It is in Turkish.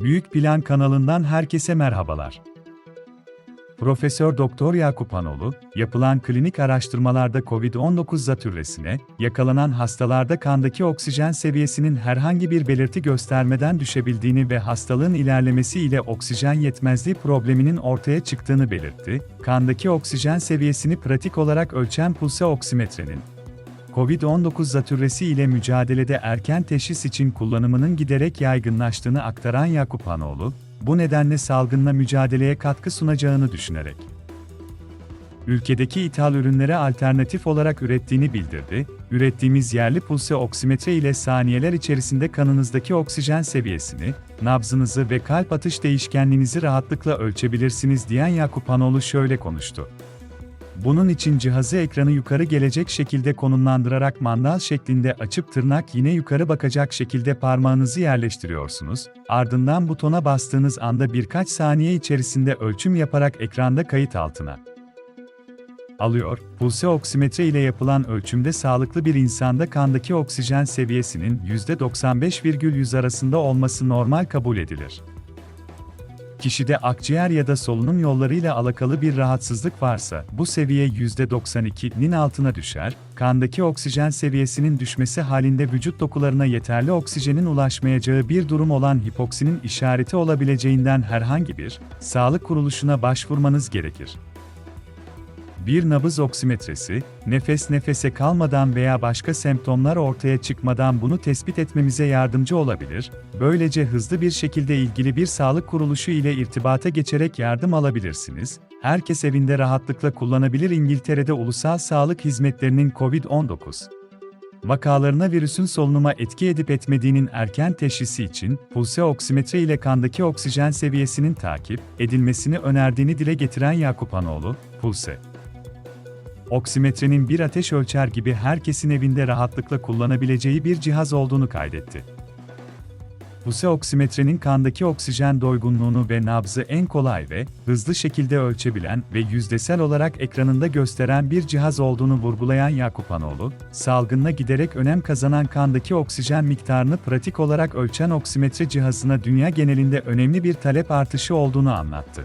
Büyük Plan kanalından herkese merhabalar. Profesör Doktor Yakup Hanoğlu, yapılan klinik araştırmalarda COVID-19 zatürresine yakalanan hastalarda kandaki oksijen seviyesinin herhangi bir belirti göstermeden düşebildiğini ve hastalığın ilerlemesi ile oksijen yetmezliği probleminin ortaya çıktığını belirtti. Kandaki oksijen seviyesini pratik olarak ölçen pulse oksimetrenin COVID-19 zatürresi ile mücadelede erken teşhis için kullanımının giderek yaygınlaştığını aktaran Yakup Hanoğlu, bu nedenle salgınla mücadeleye katkı sunacağını düşünerek ülkedeki ithal ürünlere alternatif olarak ürettiğini bildirdi. Ürettiğimiz yerli pulse oksimetre ile saniyeler içerisinde kanınızdaki oksijen seviyesini, nabzınızı ve kalp atış değişkenliğinizi rahatlıkla ölçebilirsiniz diyen Yakup Hanoğlu şöyle konuştu. Bunun için cihazı ekranı yukarı gelecek şekilde konumlandırarak mandal şeklinde açıp tırnak yine yukarı bakacak şekilde parmağınızı yerleştiriyorsunuz. Ardından butona bastığınız anda birkaç saniye içerisinde ölçüm yaparak ekranda kayıt altına alıyor. Pulse oksimetre ile yapılan ölçümde sağlıklı bir insanda kandaki oksijen seviyesinin %95,100 arasında olması normal kabul edilir. Kişide akciğer ya da solunum yollarıyla alakalı bir rahatsızlık varsa, bu seviye %92'nin altına düşer, kandaki oksijen seviyesinin düşmesi halinde vücut dokularına yeterli oksijenin ulaşmayacağı bir durum olan hipoksinin işareti olabileceğinden herhangi bir sağlık kuruluşuna başvurmanız gerekir. Bir nabız oksimetresi, nefes nefese kalmadan veya başka semptomlar ortaya çıkmadan bunu tespit etmemize yardımcı olabilir, böylece hızlı bir şekilde ilgili bir sağlık kuruluşu ile irtibata geçerek yardım alabilirsiniz. Herkes evinde rahatlıkla kullanabilir İngiltere'de ulusal sağlık hizmetlerinin COVID-19 vakalarına virüsün solunuma etki edip etmediğinin erken teşhisi için pulse oksimetre ile kandaki oksijen seviyesinin takip edilmesini önerdiğini dile getiren Yakup Hanoğlu, pulse oksimetrenin bir ateş ölçer gibi herkesin evinde rahatlıkla kullanabileceği bir cihaz olduğunu kaydetti. Pulse oksimetrenin kandaki oksijen doygunluğunu ve nabzı en kolay ve hızlı şekilde ölçebilen ve yüzdesel olarak ekranında gösteren bir cihaz olduğunu vurgulayan Yakup Hanoğlu, salgınla giderek önem kazanan kandaki oksijen miktarını pratik olarak ölçen oksimetre cihazına dünya genelinde önemli bir talep artışı olduğunu anlattı